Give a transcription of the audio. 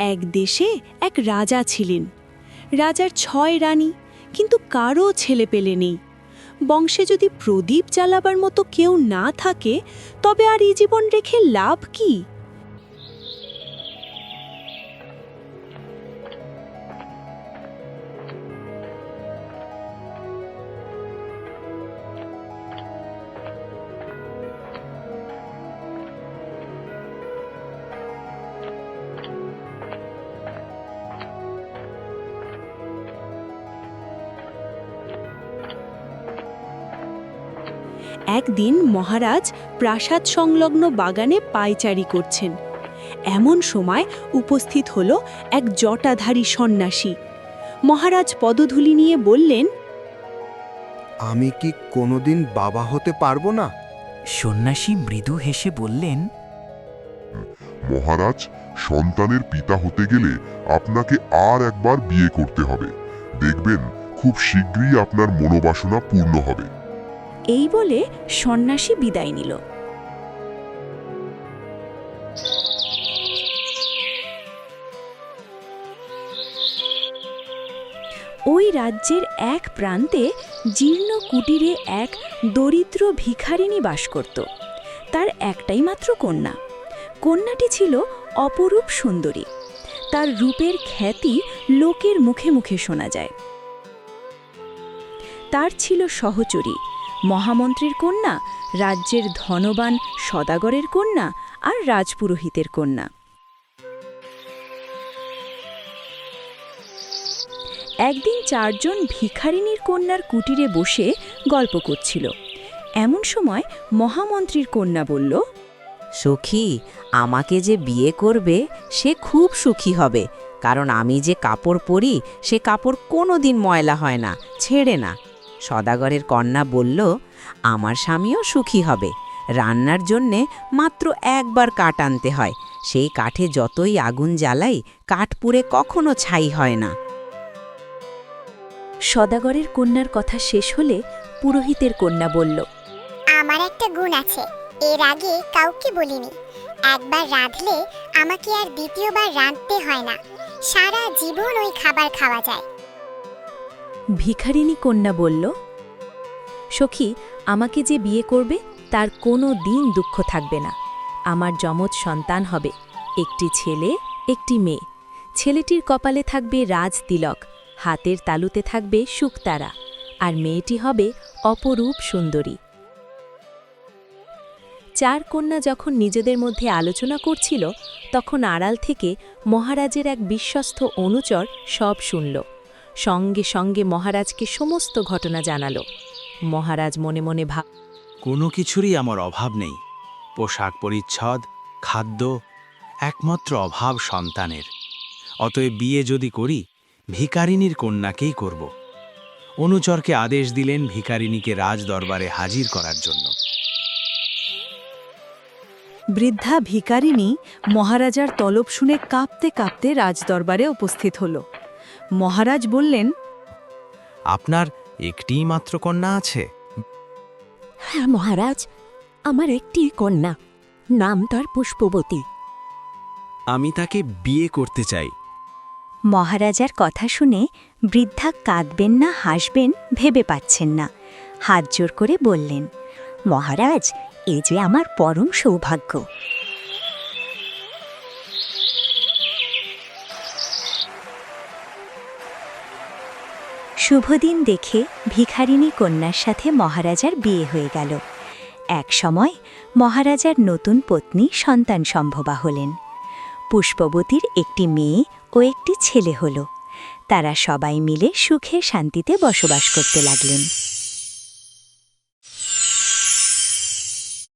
এক দেশে এক রাজা ছিলেন। রাজার ছয় রানী, কিন্তু কারও ছেলে পেলে নেই। বংশে যদি প্রদীপ জ্বালাবার মতো কেউ না থাকে, তবে আর এই জীবন রেখে লাভ কি? একদিন মহারাজ প্রাসাদ সংলগ্ন বাগানে পায়চারি করছেন। এমন সময় উপস্থিত হল এক জটাধারী সন্ন্যাসী। মহারাজ পদধূলি নিয়ে বললেন আমি কি কোনোদিন বাবা হতে পারব না? সন্ন্যাসী মৃদু হেসে বললেন মহারাজ সন্তানের পিতা হতে গেলে আপনাকে আর একবার বিয়ে করতে হবে। দেখবেন খুব শীঘ্রই আপনার মনোবাসনা পূর্ণ হবে। এই বলে সন্ন্যাসী বিদায় নিল। ওই রাজ্যের এক প্রান্তে জীর্ণ কুটিরে এক দরিদ্র ভিখারিণী বাস করত। তার একটাই মাত্র কন্যা। কন্যাটি ছিল অপরূপ সুন্দরী। তার রূপের খ্যাতি লোকের মুখে মুখে শোনা যায়। তার ছিল সহচরী। মহামন্ত্রীর কন্যা, রাজ্যের ধনবান সদাগরের কন্যা আর রাজপুরোহিতের কন্যা। একদিন চারজন ভিখারিনীর কন্যার কুটিরে বসে গল্প করছিল। এমন সময় মহামন্ত্রীর কন্যা বলল, সখী, আমাকে যে বিয়ে করবে, সে খুব সুখী হবে। কারণ আমি যে কাপড় পরি, সে কাপড় কোনো দিন ময়লা হয় না, ছেড়ে না। সদাগরের কন্যা বলল, আমার স্বামীও সুখী হবে। রান্নার জন্যে মাত্র একবার কাঠ আনতে হয়। সেই কাঠে যতই আগুন জ্বালাই, কাঠ পুড়ে কখনো ছাই হয় না। সদাগরের কন্যার কথা শেষ হলে পুরোহিতের কন্যা বলল, আমার একটা গুণ আছে। এর আগে কাউকে বলিনি। একবার রাঁধলে আমাকে আর দ্বিতীয়বার রাঁধতে হয় না। সারা জীবন ওই খাবার খাওয়া যায়। ভিখারিনী কন্যা বলল, সখী, আমাকে যে বিয়ে করবে, তার কোনো দিন দুঃখ থাকবে না। আমার যমজ সন্তান হবে, একটি ছেলে, একটি মেয়ে। ছেলেটির কপালে থাকবে রাজ তিলক, হাতের তালুতে থাকবে শুকতারা, আর মেয়েটি হবে অপরূপ সুন্দরী। চার কন্যা যখন নিজেদের মধ্যে আলোচনা করছিল, তখন আড়াল থেকে মহারাজের এক বিশ্বস্ত অনুচর সব শুনল। সঙ্গে সঙ্গে মহারাজকে সমস্ত ঘটনা জানালো। মহারাজ মনে মনে ভাব কোনো কিছুরই আমার অভাব নেই। পোশাক পরিচ্ছদ খাদ্য একমাত্র অভাব সন্তানের। অতএব বিয়ে যদি করি ভিকারিনীর কন্যাকেই করব। অনুচরকে আদেশ দিলেন ভিকারিনীকে রাজ দরবারে হাজির করার জন্য। বৃদ্ধা ভিকারিনী মহারাজার তলব শুনে কাঁপতে কাঁপতে রাজদরবারে উপস্থিত হল। মহারাজ বললেন আপনার একটিই মাত্র কন্যা আছে? হ্যাঁ মহারাজ আমার একটি কন্যা নাম তার পুষ্পবতী। আমি তাকে বিয়ে করতে চাই। মহারাজার কথা শুনে বৃদ্ধা কাঁদবেন না হাসবেন ভেবে পাচ্ছেন না। হাত জোর করে বললেন মহারাজ এ যে আমার পরম সৌভাগ্য। শুভদিন দেখে ভিখারিণী কন্যার সাথে মহারাজার বিয়ে হয়ে গেল। এক সময় মহারাজার নতুন পত্নী সন্তান সম্ভবা হলেন। পুষ্পবতীর একটি মেয়ে ও একটি ছেলে হল। তারা সবাই মিলে সুখে শান্তিতে বসবাস করতে লাগলেন।